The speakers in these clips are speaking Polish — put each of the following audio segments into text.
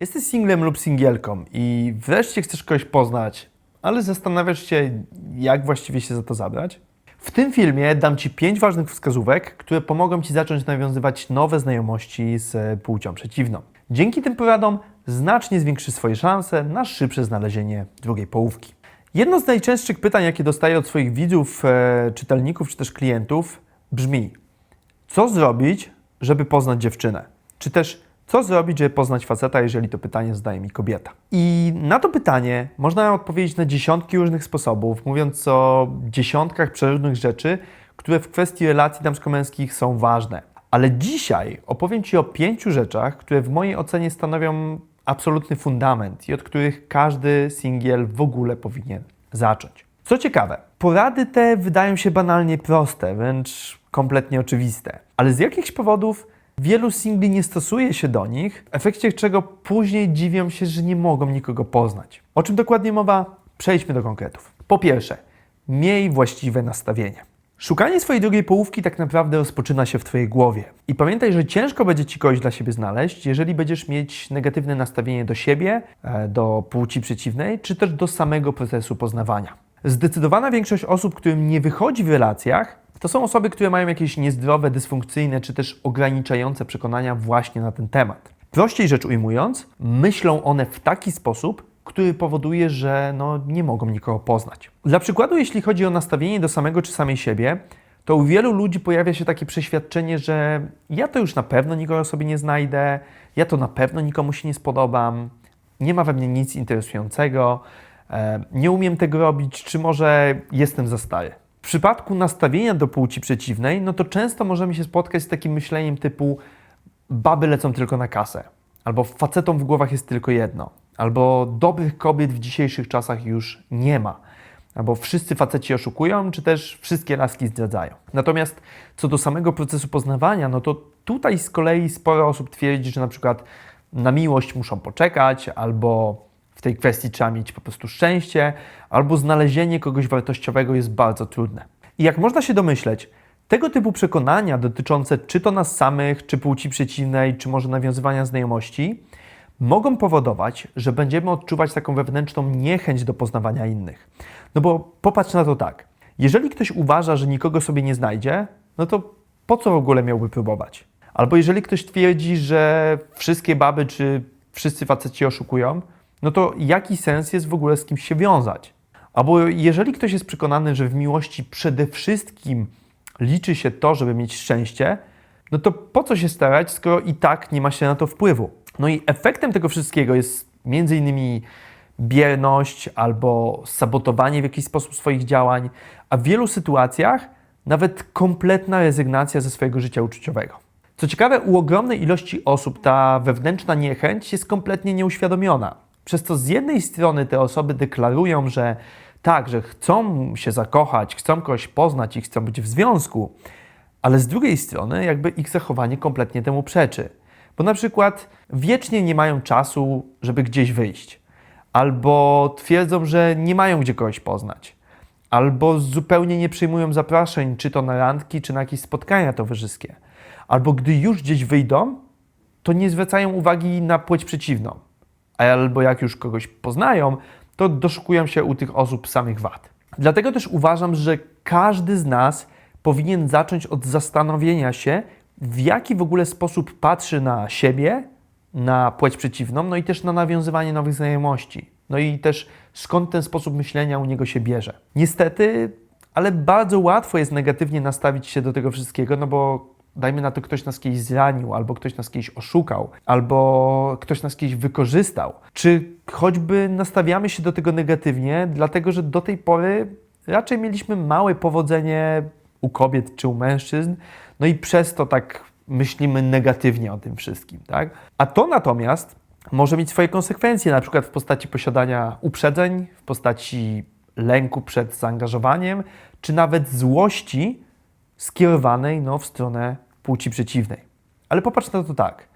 Jesteś singlem lub singielką i wreszcie chcesz kogoś poznać, ale zastanawiasz się, jak właściwie się za to zabrać? W tym filmie dam Ci pięć ważnych wskazówek, które pomogą Ci zacząć nawiązywać nowe znajomości z płcią przeciwną. Dzięki tym poradom znacznie zwiększy swoje szanse na szybsze znalezienie drugiej połówki. Jedno z najczęstszych pytań, jakie dostaję od swoich widzów, e, czytelników czy też klientów, brzmi: co zrobić, żeby poznać dziewczynę? Czy też co zrobić, żeby poznać faceta, jeżeli to pytanie zadaje mi kobieta? I na to pytanie można odpowiedzieć na dziesiątki różnych sposobów, mówiąc o dziesiątkach przeróżnych rzeczy, które w kwestii relacji damsko-męskich są ważne. Ale dzisiaj opowiem Ci o pięciu rzeczach, które w mojej ocenie stanowią absolutny fundament i od których każdy singiel w ogóle powinien zacząć. Co ciekawe, porady te wydają się banalnie proste, wręcz kompletnie oczywiste, ale z jakichś powodów wielu singli nie stosuje się do nich, w efekcie czego później dziwią się, że nie mogą nikogo poznać. O czym dokładnie mowa? Przejdźmy do konkretów. Po pierwsze, miej właściwe nastawienie. Szukanie swojej drugiej połówki tak naprawdę rozpoczyna się w Twojej głowie. I pamiętaj, że ciężko będzie Ci kogoś dla siebie znaleźć, jeżeli będziesz mieć negatywne nastawienie do siebie, e, do płci przeciwnej, czy też do samego procesu poznawania. Zdecydowana większość osób, którym nie wychodzi w relacjach, to są osoby, które mają jakieś niezdrowe, dysfunkcyjne, czy też ograniczające przekonania właśnie na ten temat. Prościej rzecz ujmując, myślą one w taki sposób, który powoduje, że no, nie mogą nikogo poznać. Dla przykładu, jeśli chodzi o nastawienie do samego czy samej siebie, to u wielu ludzi pojawia się takie przeświadczenie, że ja to już na pewno nikogo sobie nie znajdę, ja to na pewno nikomu się nie spodobam, nie ma we mnie nic interesującego, e, nie umiem tego robić, czy może jestem za stary. W przypadku nastawienia do płci przeciwnej, no to często możemy się spotkać z takim myśleniem typu baby lecą tylko na kasę, albo facetom w głowach jest tylko jedno, albo dobrych kobiet w dzisiejszych czasach już nie ma, albo wszyscy faceci oszukują, czy też wszystkie laski zdradzają. Natomiast co do samego procesu poznawania, no to tutaj z kolei sporo osób twierdzi, że na przykład na miłość muszą poczekać, albo tej kwestii trzeba mieć po prostu szczęście, albo znalezienie kogoś wartościowego jest bardzo trudne. I jak można się domyśleć, tego typu przekonania dotyczące czy to nas samych, czy płci przeciwnej, czy może nawiązywania znajomości, mogą powodować, że będziemy odczuwać taką wewnętrzną niechęć do poznawania innych. No bo popatrz na to tak. Jeżeli ktoś uważa, że nikogo sobie nie znajdzie, no to po co w ogóle miałby próbować? Albo jeżeli ktoś twierdzi, że wszystkie baby czy wszyscy faceci oszukują, no to jaki sens jest w ogóle z kimś się wiązać? Albo jeżeli ktoś jest przekonany, że w miłości przede wszystkim liczy się to, żeby mieć szczęście, no to po co się starać, skoro i tak nie ma się na to wpływu? No i efektem tego wszystkiego jest między innymi bierność albo sabotowanie w jakiś sposób swoich działań, a w wielu sytuacjach nawet kompletna rezygnacja ze swojego życia uczuciowego. Co ciekawe, u ogromnej ilości osób ta wewnętrzna niechęć jest kompletnie nieuświadomiona. Przez to z jednej strony te osoby deklarują, że tak, że chcą się zakochać, chcą kogoś poznać i chcą być w związku, ale z drugiej strony jakby ich zachowanie kompletnie temu przeczy. Bo na przykład wiecznie nie mają czasu, żeby gdzieś wyjść, albo twierdzą, że nie mają gdzie kogoś poznać, albo zupełnie nie przyjmują zaproszeń, czy to na randki, czy na jakieś spotkania towarzyskie, albo gdy już gdzieś wyjdą, to nie zwracają uwagi na płeć przeciwną, albo jak już kogoś poznają, to doszukują się u tych osób samych wad. Dlatego też uważam, że każdy z nas powinien zacząć od zastanowienia się, w jaki w ogóle sposób patrzy na siebie, na płeć przeciwną, no i też na nawiązywanie nowych znajomości. No i też skąd ten sposób myślenia u niego się bierze. Niestety, ale bardzo łatwo jest negatywnie nastawić się do tego wszystkiego, no bo dajmy na to, ktoś nas kiedyś zranił, albo ktoś nas kiedyś oszukał, albo ktoś nas kiedyś wykorzystał, czy choćby nastawiamy się do tego negatywnie, dlatego że do tej pory raczej mieliśmy małe powodzenie u kobiet czy u mężczyzn, no i przez to tak myślimy negatywnie o tym wszystkim, tak? A to natomiast może mieć swoje konsekwencje, na przykład w postaci posiadania uprzedzeń, w postaci lęku przed zaangażowaniem, czy nawet złości skierowanej no, w stronę płci przeciwnej. Ale popatrz na to tak.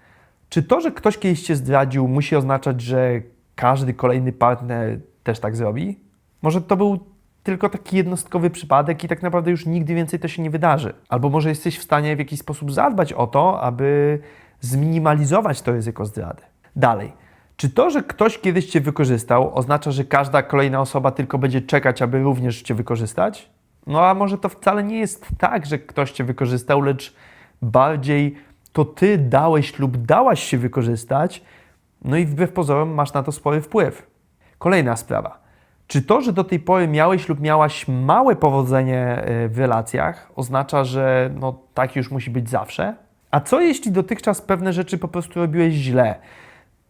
Czy to, że ktoś kiedyś cię zdradził, musi oznaczać, że każdy kolejny partner też tak zrobi? Może to był tylko taki jednostkowy przypadek i tak naprawdę już nigdy więcej to się nie wydarzy. Albo może jesteś w stanie w jakiś sposób zadbać o to, aby zminimalizować to ryzyko zdrady. Dalej. Czy to, że ktoś kiedyś Cię wykorzystał, oznacza, że każda kolejna osoba tylko będzie czekać, aby również Cię wykorzystać? No a może to wcale nie jest tak, że ktoś Cię wykorzystał, lecz bardziej to Ty dałeś lub dałaś się wykorzystać, no i wbrew pozorom masz na to spory wpływ. Kolejna sprawa. Czy to, że do tej pory miałeś lub miałaś małe powodzenie e, w relacjach, oznacza, że no, tak już musi być zawsze? A co jeśli dotychczas pewne rzeczy po prostu robiłeś źle?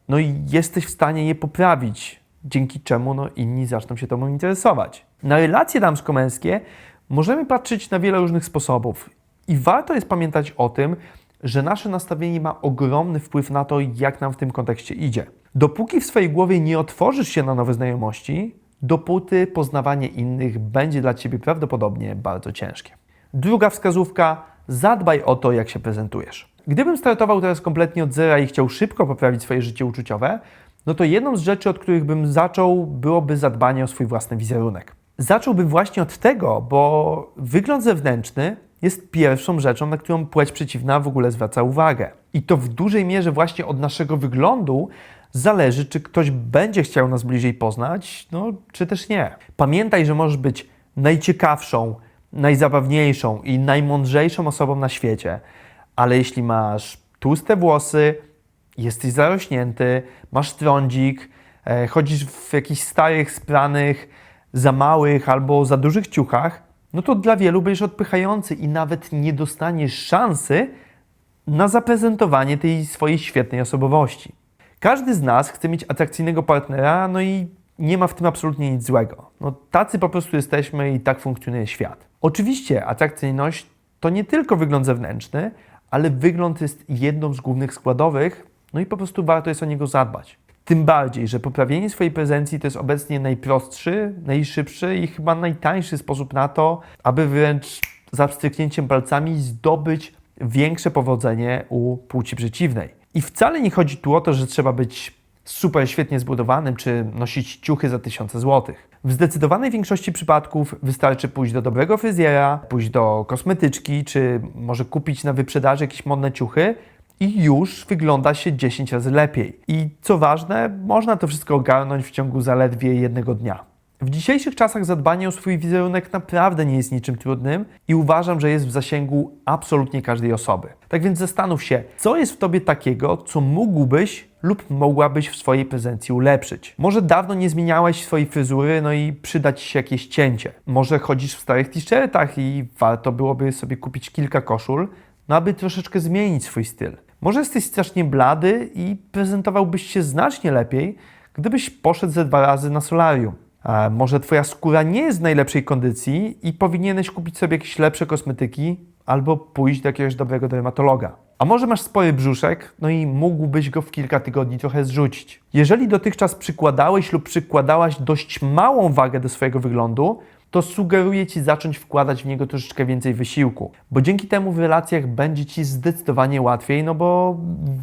No i jesteś w stanie je poprawić, dzięki czemu no, inni zaczną się tobą interesować. Na relacje damsko-męskie możemy patrzeć na wiele różnych sposobów i warto jest pamiętać o tym, że nasze nastawienie ma ogromny wpływ na to, jak nam w tym kontekście idzie. Dopóki w swojej głowie nie otworzysz się na nowe znajomości, dopóty poznawanie innych będzie dla ciebie prawdopodobnie bardzo ciężkie. Druga wskazówka: zadbaj o to, jak się prezentujesz. Gdybym startował teraz kompletnie od zera i chciał szybko poprawić swoje życie uczuciowe, no to jedną z rzeczy, od których bym zaczął, byłoby zadbanie o swój własny wizerunek. Zacząłbym właśnie od tego, bo wygląd zewnętrzny jest pierwszą rzeczą, na którą płeć przeciwna w ogóle zwraca uwagę. I to w dużej mierze właśnie od naszego wyglądu zależy, czy ktoś będzie chciał nas bliżej poznać, no czy też nie. Pamiętaj, że możesz być najciekawszą, najzabawniejszą i najmądrzejszą osobą na świecie, ale jeśli masz tłuste włosy, jesteś zarośnięty, masz trądzik, e, chodzisz w jakichś starych, spranych, za małych albo za dużych ciuchach, no to dla wielu będziesz odpychający i nawet nie dostaniesz szansy na zaprezentowanie tej swojej świetnej osobowości. Każdy z nas chce mieć atrakcyjnego partnera, no i nie ma w tym absolutnie nic złego. No, tacy po prostu jesteśmy i tak funkcjonuje świat. Oczywiście atrakcyjność to nie tylko wygląd zewnętrzny, ale wygląd jest jedną z głównych składowych, no i po prostu warto jest o niego zadbać. Tym bardziej, że poprawienie swojej prezencji to jest obecnie najprostszy, najszybszy i chyba najtańszy sposób na to, aby wręcz za pstryknięciem palcami zdobyć większe powodzenie u płci przeciwnej. I wcale nie chodzi tu o to, że trzeba być super świetnie zbudowanym czy nosić ciuchy za tysiące złotych. W zdecydowanej większości przypadków wystarczy pójść do dobrego fryzjera, pójść do kosmetyczki, czy może kupić na wyprzedaży jakieś modne ciuchy i już wygląda się 10 razy lepiej. I co ważne, można to wszystko ogarnąć w ciągu zaledwie jednego dnia. W dzisiejszych czasach zadbanie o swój wizerunek naprawdę nie jest niczym trudnym i uważam, że jest w zasięgu absolutnie każdej osoby. Tak więc zastanów się, co jest w tobie takiego, co mógłbyś lub mogłabyś w swojej prezencji ulepszyć. Może dawno nie zmieniałeś swojej fryzury, no i przydać ci się jakieś cięcie. Może chodzisz w starych t-shirtach i warto byłoby sobie kupić kilka koszul, no aby troszeczkę zmienić swój styl. Może jesteś strasznie blady i prezentowałbyś się znacznie lepiej, gdybyś poszedł ze dwa razy na solarium. A może Twoja skóra nie jest w najlepszej kondycji i powinieneś kupić sobie jakieś lepsze kosmetyki albo pójść do jakiegoś dobrego dermatologa. A może masz spory brzuszek, no i mógłbyś go w kilka tygodni trochę zrzucić. Jeżeli dotychczas przykładałeś lub przykładałaś dość małą wagę do swojego wyglądu, to sugeruję Ci zacząć wkładać w niego troszeczkę więcej wysiłku, bo dzięki temu w relacjach będzie Ci zdecydowanie łatwiej, no bo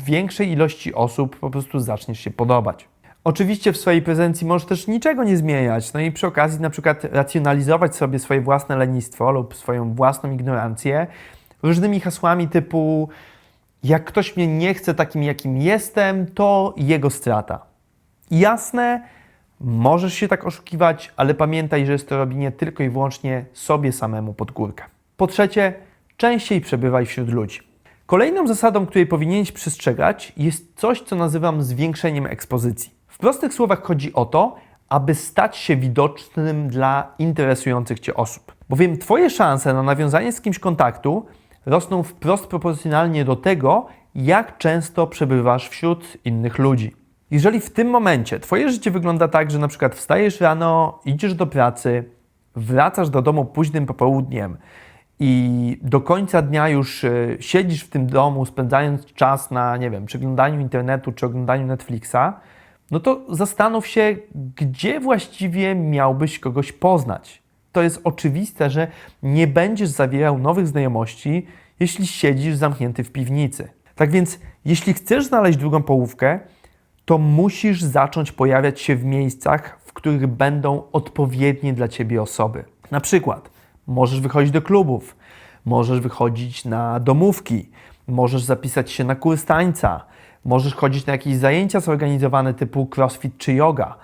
większej ilości osób po prostu zaczniesz się podobać. Oczywiście w swojej prezencji możesz też niczego nie zmieniać, no i przy okazji na przykład racjonalizować sobie swoje własne lenistwo lub swoją własną ignorancję różnymi hasłami typu jak ktoś mnie nie chce takim, jakim jestem, to jego strata. Jasne, możesz się tak oszukiwać, ale pamiętaj, że jest to robienie tylko i wyłącznie sobie samemu pod górkę. Po trzecie, częściej przebywaj wśród ludzi. Kolejną zasadą, której powinieneś przestrzegać, jest coś, co nazywam zwiększeniem ekspozycji. W prostych słowach chodzi o to, aby stać się widocznym dla interesujących Cię osób. Bowiem Twoje szanse na nawiązanie z kimś kontaktu rosną wprost proporcjonalnie do tego, jak często przebywasz wśród innych ludzi. Jeżeli w tym momencie Twoje życie wygląda tak, że na przykład wstajesz rano, idziesz do pracy, wracasz do domu późnym popołudniem i do końca dnia już y, siedzisz w tym domu, spędzając czas na, nie wiem, przeglądaniu internetu czy oglądaniu Netflixa, no to zastanów się, gdzie właściwie miałbyś kogoś poznać. To jest oczywiste, że nie będziesz zawierał nowych znajomości, jeśli siedzisz zamknięty w piwnicy. Tak więc, jeśli chcesz znaleźć drugą połówkę, to musisz zacząć pojawiać się w miejscach, w których będą odpowiednie dla ciebie osoby. Na przykład, możesz wychodzić do klubów, możesz wychodzić na domówki, możesz zapisać się na kurs tańca, Możesz chodzić na jakieś zajęcia zorganizowane typu crossfit czy yoga.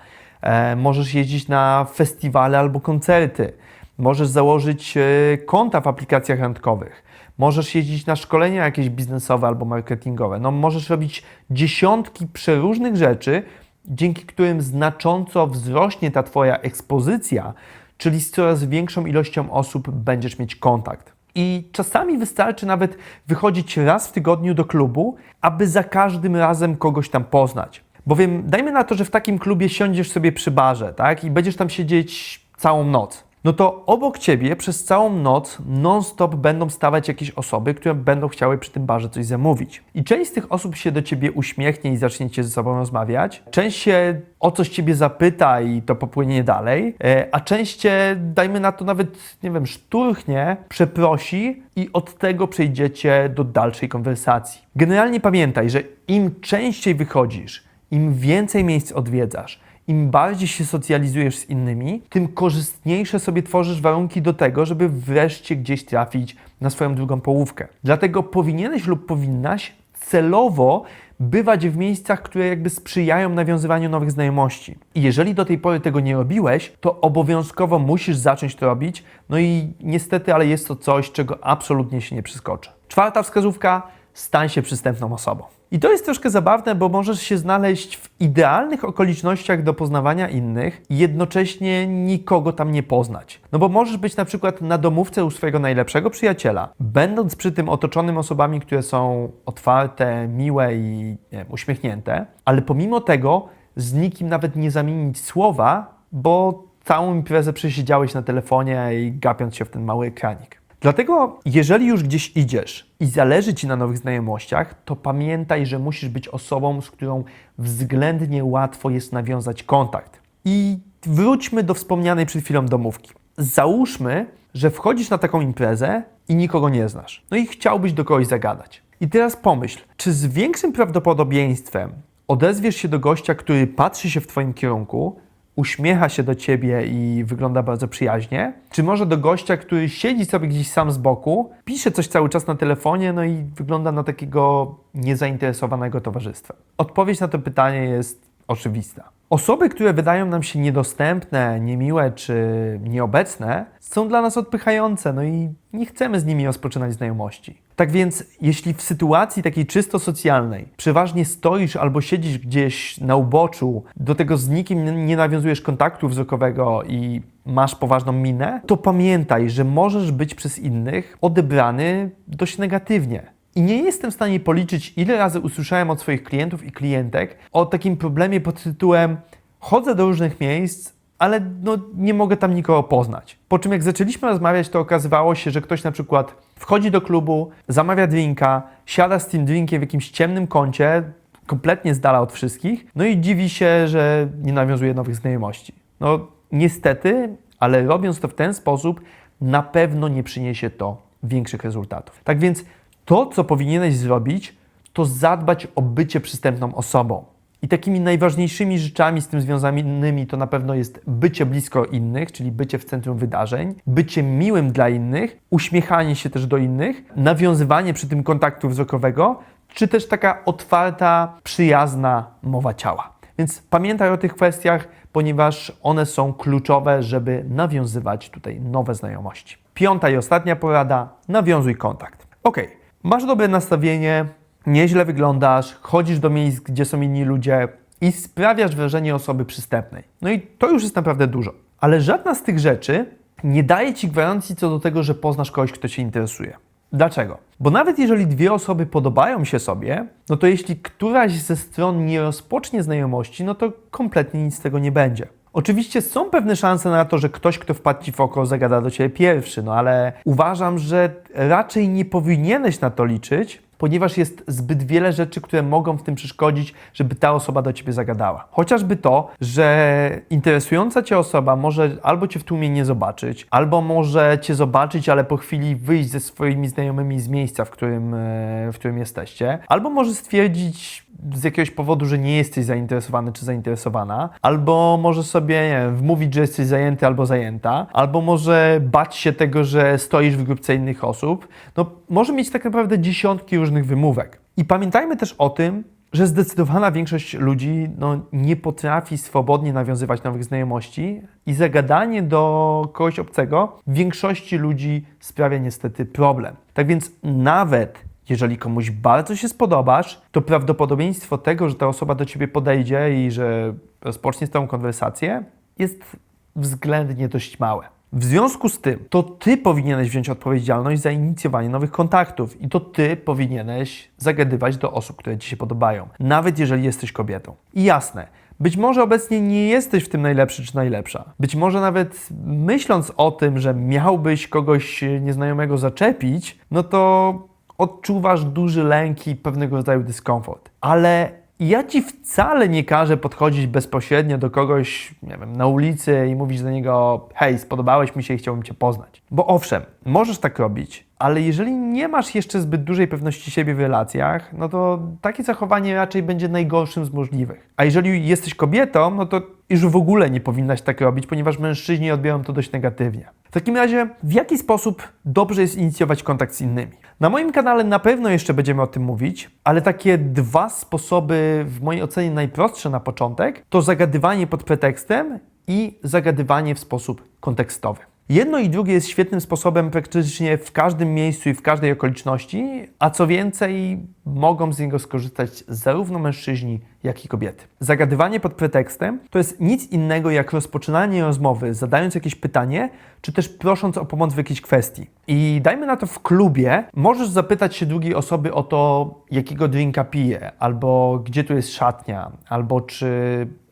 E, możesz jeździć na festiwale albo koncerty. Możesz założyć e, konta w aplikacjach randkowych. Możesz jeździć na szkolenia jakieś biznesowe albo marketingowe. No, możesz robić dziesiątki przeróżnych rzeczy, dzięki którym znacząco wzrośnie ta Twoja ekspozycja, czyli z coraz większą ilością osób będziesz mieć kontakt. I czasami wystarczy nawet wychodzić raz w tygodniu do klubu, aby za każdym razem kogoś tam poznać. Bowiem dajmy na to, że w takim klubie siądziesz sobie przy barze, tak? I będziesz tam siedzieć całą noc. No to obok ciebie przez całą noc non-stop będą stawać jakieś osoby, które będą chciały przy tym barze coś zamówić. I część z tych osób się do ciebie uśmiechnie i zaczniecie ze sobą rozmawiać. Część się o coś ciebie zapyta i to popłynie dalej, e, a część cię, dajmy na to nawet, nie wiem, szturchnie, przeprosi i od tego przejdziecie do dalszej konwersacji. Generalnie pamiętaj, że im częściej wychodzisz, im więcej miejsc odwiedzasz, im bardziej się socjalizujesz z innymi, tym korzystniejsze sobie tworzysz warunki do tego, żeby wreszcie gdzieś trafić na swoją drugą połówkę. Dlatego powinieneś lub powinnaś celowo bywać w miejscach, które jakby sprzyjają nawiązywaniu nowych znajomości. I jeżeli do tej pory tego nie robiłeś, to obowiązkowo musisz zacząć to robić. No i niestety, ale jest to coś, czego absolutnie się nie przeskoczy. Czwarta wskazówka: stań się przystępną osobą. I to jest troszkę zabawne, bo możesz się znaleźć w idealnych okolicznościach do poznawania innych i jednocześnie nikogo tam nie poznać. No bo możesz być na przykład na domówce u swojego najlepszego przyjaciela, będąc przy tym otoczonym osobami, które są otwarte, miłe i wiem, uśmiechnięte, ale pomimo tego z nikim nawet nie zamienić słowa, bo całą imprezę przesiedziałeś na telefonie i gapiąc się w ten mały ekranik. Dlatego, jeżeli już gdzieś idziesz i zależy ci na nowych znajomościach, to pamiętaj, że musisz być osobą, z którą względnie łatwo jest nawiązać kontakt. I wróćmy do wspomnianej przed chwilą domówki. Załóżmy, że wchodzisz na taką imprezę i nikogo nie znasz. No i chciałbyś do kogoś zagadać. I teraz pomyśl, czy z większym prawdopodobieństwem odezwiesz się do gościa, który patrzy się w Twoim kierunku, uśmiecha się do ciebie i wygląda bardzo przyjaźnie, czy może do gościa, który siedzi sobie gdzieś sam z boku, pisze coś cały czas na telefonie, no i wygląda na takiego niezainteresowanego towarzystwem? Odpowiedź na to pytanie jest oczywista. Osoby, które wydają nam się niedostępne, niemiłe czy nieobecne, są dla nas odpychające, no i nie chcemy z nimi rozpoczynać znajomości. Tak więc, jeśli w sytuacji takiej czysto socjalnej przeważnie stoisz albo siedzisz gdzieś na uboczu, do tego z nikim nie nawiązujesz kontaktu wzrokowego i masz poważną minę, to pamiętaj, że możesz być przez innych odebrany dość negatywnie. I nie jestem w stanie policzyć, ile razy usłyszałem od swoich klientów i klientek o takim problemie pod tytułem chodzę do różnych miejsc, ale no, nie mogę tam nikogo poznać. Po czym jak zaczęliśmy rozmawiać, to okazywało się, że ktoś na przykład wchodzi do klubu, zamawia drinka, siada z tym drinkiem w jakimś ciemnym kącie, kompletnie z dala od wszystkich, no i dziwi się, że nie nawiązuje nowych znajomości. No niestety, ale robiąc to w ten sposób, na pewno nie przyniesie to większych rezultatów. Tak więc to, co powinieneś zrobić, to zadbać o bycie przystępną osobą. I takimi najważniejszymi rzeczami z tym związanymi to na pewno jest bycie blisko innych, czyli bycie w centrum wydarzeń, bycie miłym dla innych, uśmiechanie się też do innych, nawiązywanie przy tym kontaktu wzrokowego, czy też taka otwarta, przyjazna mowa ciała. Więc pamiętaj o tych kwestiach, ponieważ one są kluczowe, żeby nawiązywać tutaj nowe znajomości. Piąta i ostatnia porada: nawiązuj kontakt. Ok, masz dobre nastawienie, nieźle wyglądasz, chodzisz do miejsc, gdzie są inni ludzie i sprawiasz wrażenie osoby przystępnej. No i to już jest naprawdę dużo. Ale żadna z tych rzeczy nie daje ci gwarancji co do tego, że poznasz kogoś, kto cię interesuje. Dlaczego? Bo nawet jeżeli dwie osoby podobają się sobie, no to jeśli któraś ze stron nie rozpocznie znajomości, no to kompletnie nic z tego nie będzie. Oczywiście są pewne szanse na to, że ktoś, kto wpadł ci w oko, zagada do ciebie pierwszy, no ale uważam, że raczej nie powinieneś na to liczyć, ponieważ jest zbyt wiele rzeczy, które mogą w tym przeszkodzić, żeby ta osoba do ciebie zagadała. Chociażby to, że interesująca cię osoba może albo cię w tłumie nie zobaczyć, albo może cię zobaczyć, ale po chwili wyjść ze swoimi znajomymi z miejsca, w którym, e, w którym jesteście, albo może stwierdzić z jakiegoś powodu, że nie jesteś zainteresowany czy zainteresowana, albo może sobie nie wiem, wmówić, że jesteś zajęty albo zajęta, albo może bać się tego, że stoisz w grupce innych osób. No, może mieć tak naprawdę dziesiątki różnych wymówek. I pamiętajmy też o tym, że zdecydowana większość ludzi no, nie potrafi swobodnie nawiązywać nowych znajomości i zagadanie do kogoś obcego większości ludzi sprawia niestety problem. Tak więc nawet jeżeli komuś bardzo się spodobasz, to prawdopodobieństwo tego, że ta osoba do ciebie podejdzie i że rozpocznie z tą konwersację, jest względnie dość małe. W związku z tym, to ty powinieneś wziąć odpowiedzialność za inicjowanie nowych kontaktów i to ty powinieneś zagadywać do osób, które ci się podobają, nawet jeżeli jesteś kobietą. I jasne, być może obecnie nie jesteś w tym najlepszy czy najlepsza. Być może nawet myśląc o tym, że miałbyś kogoś nieznajomego zaczepić, no to odczuwasz duży lęk i pewnego rodzaju dyskomfort. Ale ja ci wcale nie każę podchodzić bezpośrednio do kogoś, nie wiem, na ulicy i mówić do niego: hej, spodobałeś mi się i chciałbym cię poznać. Bo owszem, możesz tak robić, ale jeżeli nie masz jeszcze zbyt dużej pewności siebie w relacjach, no to takie zachowanie raczej będzie najgorszym z możliwych. A jeżeli jesteś kobietą, no to już w ogóle nie powinnaś tak robić, ponieważ mężczyźni odbiorą to dość negatywnie. W takim razie, w jaki sposób dobrze jest inicjować kontakt z innymi? Na moim kanale na pewno jeszcze będziemy o tym mówić, ale takie dwa sposoby, w mojej ocenie najprostsze na początek, to zagadywanie pod pretekstem i zagadywanie w sposób kontekstowy. Jedno i drugie jest świetnym sposobem praktycznie w każdym miejscu i w każdej okoliczności, a co więcej, mogą z niego skorzystać zarówno mężczyźni, jak i kobiety. Zagadywanie pod pretekstem to jest nic innego jak rozpoczynanie rozmowy, zadając jakieś pytanie, czy też prosząc o pomoc w jakiejś kwestii. I dajmy na to w klubie, możesz zapytać się drugiej osoby o to, jakiego drinka pije, albo gdzie tu jest szatnia, albo czy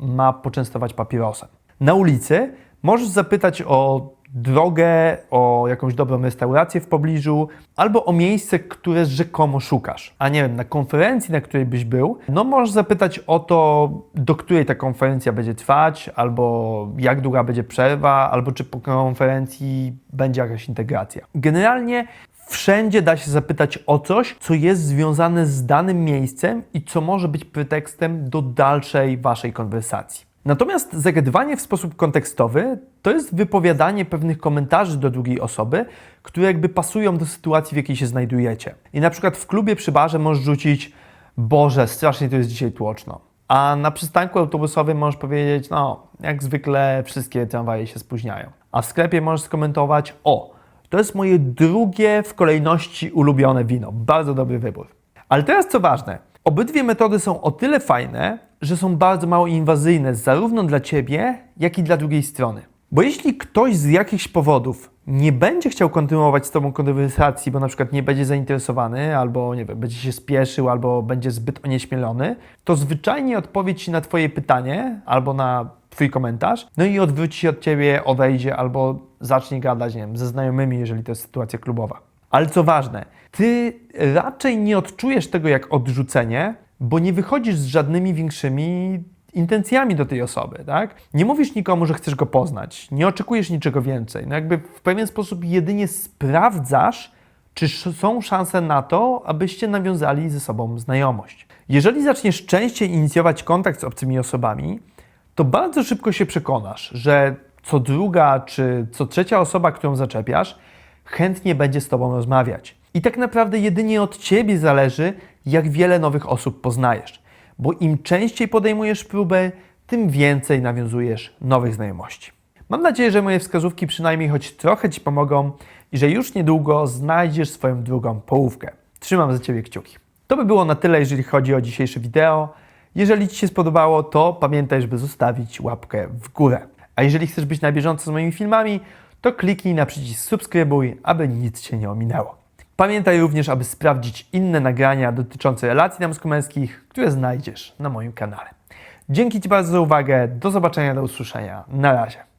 ma poczęstować papierosem. Na ulicy możesz zapytać o drogę, o jakąś dobrą restaurację w pobliżu, albo o miejsce, które rzekomo szukasz. A nie wiem, na konferencji, na której byś był, no możesz zapytać o to, do której ta konferencja będzie trwać, albo jak długa będzie przerwa, albo czy po konferencji będzie jakaś integracja. Generalnie Wszędzie da się zapytać o coś, co jest związane z danym miejscem i co może być pretekstem do dalszej waszej konwersacji. Natomiast zagadywanie w sposób kontekstowy to jest wypowiadanie pewnych komentarzy do drugiej osoby, które jakby pasują do sytuacji, w jakiej się znajdujecie. I na przykład w klubie przy barze możesz rzucić Boże, strasznie to jest dzisiaj tłoczno. A na przystanku autobusowym możesz powiedzieć, no, jak zwykle wszystkie tramwaje się spóźniają. A w sklepie możesz skomentować, o, to jest moje drugie w kolejności ulubione wino. Bardzo dobry wybór. Ale teraz co ważne, obydwie metody są o tyle fajne, że są bardzo mało inwazyjne zarówno dla ciebie, jak i dla drugiej strony. Bo jeśli ktoś z jakichś powodów nie będzie chciał kontynuować z tobą konwersacji, bo na przykład nie będzie zainteresowany, albo nie wiem, będzie się spieszył, albo będzie zbyt onieśmielony, to zwyczajnie odpowie ci na twoje pytanie albo na twój komentarz, no i odwróci się od ciebie, odejdzie albo zacznie gadać, nie wiem, ze znajomymi, jeżeli to jest sytuacja klubowa. Ale co ważne, ty raczej nie odczujesz tego jak odrzucenie, bo nie wychodzisz z żadnymi większymi intencjami do tej osoby, tak? Nie mówisz nikomu, że chcesz go poznać, nie oczekujesz niczego więcej. No jakby w pewien sposób jedynie sprawdzasz, czy są szanse na to, abyście nawiązali ze sobą znajomość. Jeżeli zaczniesz częściej inicjować kontakt z obcymi osobami, to bardzo szybko się przekonasz, że co druga czy co trzecia osoba, którą zaczepiasz, chętnie będzie z Tobą rozmawiać. I tak naprawdę jedynie od Ciebie zależy, jak wiele nowych osób poznajesz, bo im częściej podejmujesz próbę, tym więcej nawiązujesz nowych znajomości. Mam nadzieję, że moje wskazówki przynajmniej choć trochę Ci pomogą i że już niedługo znajdziesz swoją drugą połówkę. Trzymam za Ciebie kciuki. To by było na tyle, jeżeli chodzi o dzisiejsze wideo. Jeżeli Ci się spodobało, to pamiętaj, żeby zostawić łapkę w górę. A jeżeli chcesz być na bieżąco z moimi filmami, to kliknij na przycisk subskrybuj, aby nic Cię nie ominęło. Pamiętaj również, aby sprawdzić inne nagrania dotyczące relacji damsko-męskich, które znajdziesz na moim kanale. Dzięki Ci bardzo za uwagę, do zobaczenia, do usłyszenia. Na razie.